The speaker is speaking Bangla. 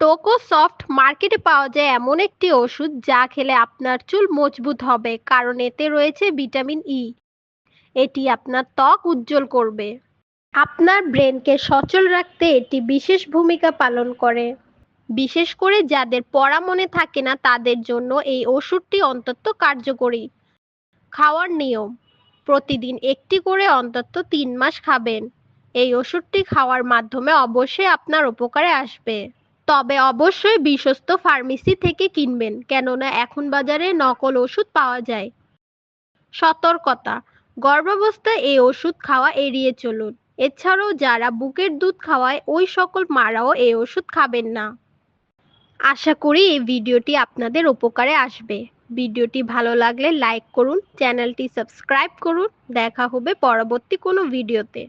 টোকো সফট মার্কেটে পাওয়া যায় এমন একটি ওষুধ যা খেলে আপনার চুল মজবুত হবে, কারণ এতে রয়েছে ভিটামিন ই এটি আপনার ত্বক উজ্জ্বল করবে। আপনার ব্রেনকে সচল রাখতে এটি বিশেষ ভূমিকা পালন করে। বিশেষ করে যাদের পড়া মনে থাকে না, তাদের জন্য এই ওষুধটি অন্তত কার্যকরী। খাওয়ার নিয়ম, প্রতিদিন একটি করে অন্তত তিন মাস খাবেন। এই ওষুধটি খাওয়ার মাধ্যমে অবশ্যই আপনার উপকারে আসবে। তবে অবশ্যই বিশ্বস্ত ফার্মেসি থেকে কিনবেন, কেননা এখন বাজারে নকল ওষুধ পাওয়া যায়। সতর্কতা, গর্ভাবস্থায় এই ওষুধ খাওয়া এড়িয়ে চলুন। এছাড়াও যারা বুকের দুধ খাওয়ায়, ওই সকল মারাও এই ওষুধ খাবেন না। আশা করি এই ভিডিওটি আপনাদের উপকারে আসবে। ভিডিওটি ভালো লাগলে লাইক করুন, চ্যানেলটি সাবস্ক্রাইব করুন। দেখা হবে পরবর্তী কোনো ভিডিওতে।